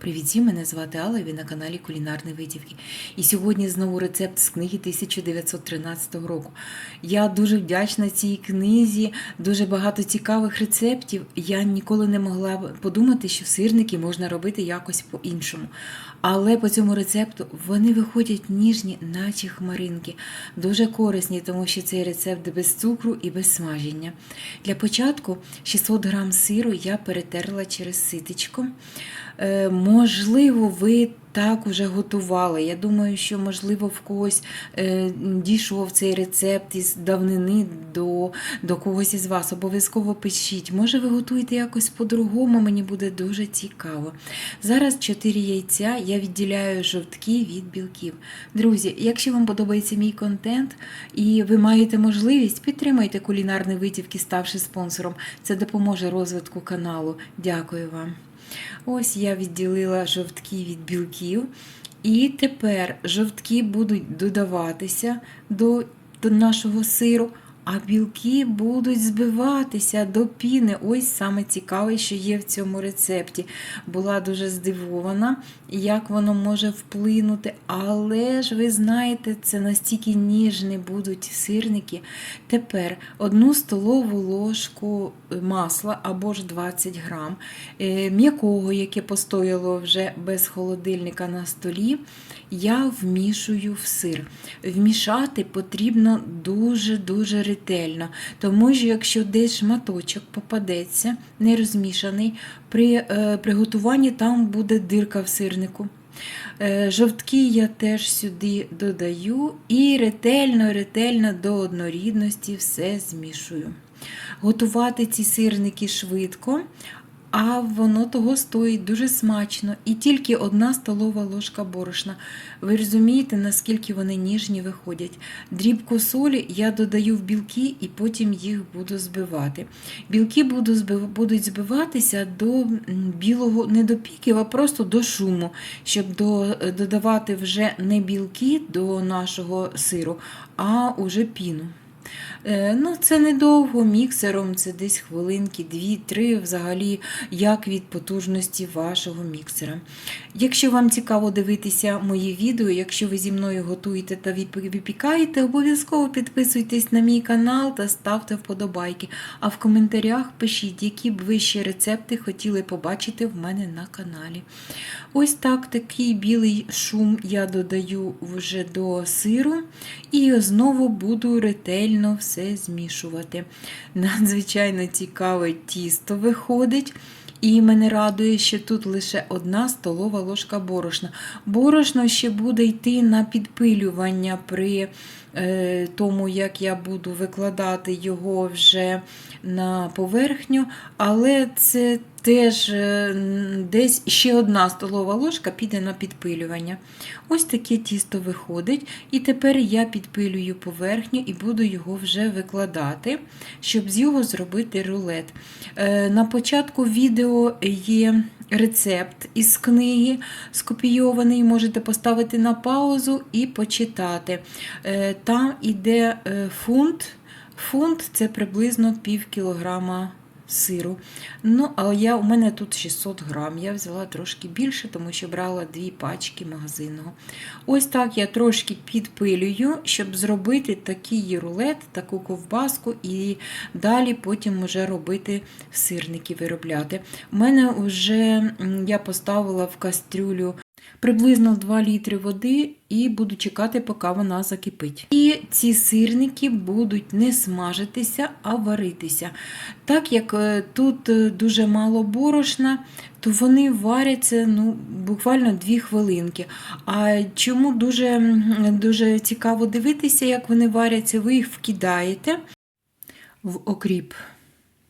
Привіт, мене звати Алла, і ви на каналі Кулінарні Витівки. І сьогодні знову рецепт з книги 1913 року. Я дуже вдячна цій книзі, дуже багато цікавих рецептів. Я ніколи не могла подумати, що сирники можна робити якось по-іншому. Але по цьому рецепту вони виходять ніжні, наче хмаринки. Дуже корисні, тому що цей рецепт без цукру і без смаження. Для початку 600 г сиру я перетерла через ситечко. Можливо, ви так уже готували. Я думаю, що, можливо, в когось е, дійшов цей рецепт із давнини до, до когось із вас. Обов'язково пишіть. Може, ви готуєте якось по-другому, мені буде дуже цікаво. Зараз 4 яйця я відділяю жовтки від білків. Друзі, якщо вам подобається мій контент і ви маєте можливість, підтримайте кулінарні витівки, ставши спонсором. Це допоможе розвитку каналу. Дякую вам. Ось я відділила жовтки від білків. І тепер жовтки будуть додаватися до, нашого сиру, а білки будуть збиватися до піни. Ось саме цікаве, що є в цьому рецепті. Була дуже здивована, як воно може вплинути. Але ж ви знаєте, це настільки ніжні будуть сирники. Тепер одну столову ложку масла або ж 20 грам е, м'якого, яке постояло вже без холодильника на столі, я вмішую в сир. Вмішати потрібно дуже-дуже ретельно, тому що якщо десь шматочок попадеться, не розмішаний, при е, приготуванні там буде дирка в сирнику. Е, Жовтки я теж сюди додаю і ретельно-ретельно до однорідності все змішую. Готувати ці сирники швидко, а воно того стоїть дуже смачно. І тільки одна столова ложка борошна. Ви розумієте, наскільки вони ніжні виходять. Дрібку солі я додаю в білки і потім їх буду збивати. Білки буду збив- будуть збиватися до білого, не до піків, а просто до шуму, щоб до, додавати вже не білки до нашого сиру, а уже піну. Е, Ну, це недовго міксером, це десь хвилинки, 2-3, взагалі, як від потужності вашого міксера. Якщо вам цікаво дивитися мої відео, якщо ви зі мною готуєте та випі- випікаєте, обов'язково підписуйтесь на мій канал та ставте вподобайки. А в коментарях пишіть, які б ви ще рецепти хотіли побачити в мене на каналі. Ось так такий білий шум я додаю вже до сиру і знову буду ретельно все змішувати. Надзвичайно цікаве тісто виходить. І мене радує, що тут лише одна столова ложка борошна. Борошно ще буде йти на підпилювання при е, тому, як я буду викладати його вже на поверхню, але це теж е, десь ще одна столова ложка піде на підпилювання. Ось таке тісто виходить. І тепер я підпилюю поверхню і буду його вже викладати, щоб з його зробити рулет. Е, На початку відео є рецепт із книги скопійований, можете поставити на паузу і почитати. Е, Там іде фунт. Фунт це приблизно пів кілограма сиру. Ну, але я, у мене тут 600 грам. Я взяла трошки більше, тому що брала дві пачки магазинного. Ось так я трошки підпилюю, щоб зробити такий рулет, таку ковбаску, і далі потім вже робити сирники виробляти. У мене вже я поставила в кастрюлю приблизно 2 літри води і буду чекати, поки вона закипить. І ці сирники будуть не смажитися, а варитися. Так як е, тут е, дуже мало борошна, то вони варяться ну, буквально 2 хвилинки. А чому дуже, дуже цікаво дивитися, як вони варяться, ви їх вкидаєте в окріп.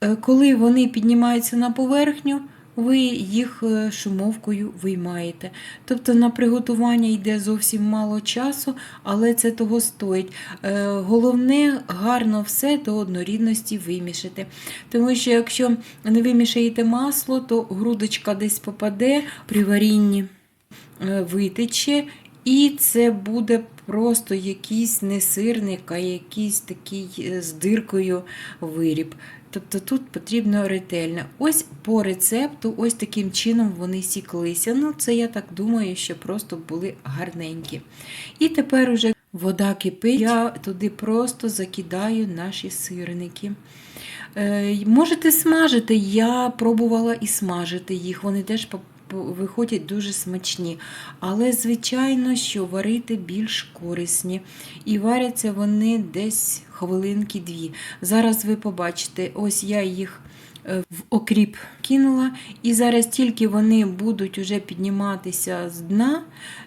Е, Коли вони піднімаються на поверхню, ви їх е, шумовкою виймаєте. Тобто на приготування йде зовсім мало часу, але це того стоїть. Е, Головне гарно все до однорідності вимішати. Тому що якщо не вимішаєте масло, то грудочка десь попаде при варінні, е, витече. І це буде просто якийсь не сирник, а якийсь такий е, з диркою виріб. Тобто тут потрібно ретельно. Ось по рецепту, ось таким чином вони сіклися. Ну, це я так думаю, що просто були гарненькі. І тепер уже вода кипить, я туди просто закидаю наші сирники. Е, можете смажити, я пробувала і смажити їх, вони теж виходять дуже смачні. Але, звичайно, що варити більш корисні. І варяться вони десь хвилинки дві. Зараз ви побачите, ось я їх в окріп кинула, і зараз тільки вони будуть уже підніматися з дна.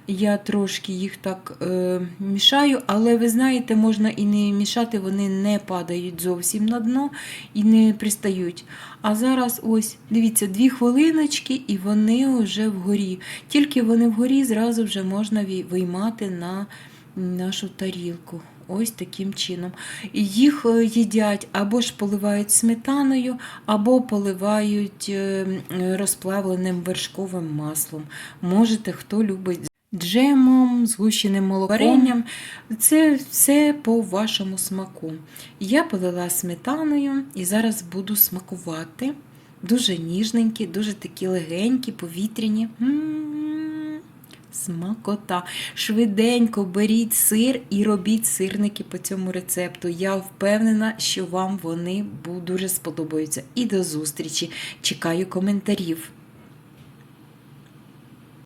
Я трошки їх так е, мішаю, але ви знаєте, можна і не мішати, вони не падають зовсім на дно і не пристають. А зараз ось, дивіться, дві хвилиночки, і вони вже вгорі. Тільки вони вгорі, зразу вже можна виймати на нашу тарілку. Ось таким чином. І Їх е, їдять або ж поливають сметаною, або поливають е, розплавленим вершковим маслом. Можете, хто любить джемом, згущеним молоком. Це все по вашому смаку. Я полила сметаною і зараз буду смакувати. Дуже ніжненькі, дуже такі легенькі, повітряні. М, Смакота. Швиденько беріть сир і робіть сирники по цьому рецепту. Я впевнена, що вам вони дуже сподобаються. І до зустрічі. Чекаю коментарів.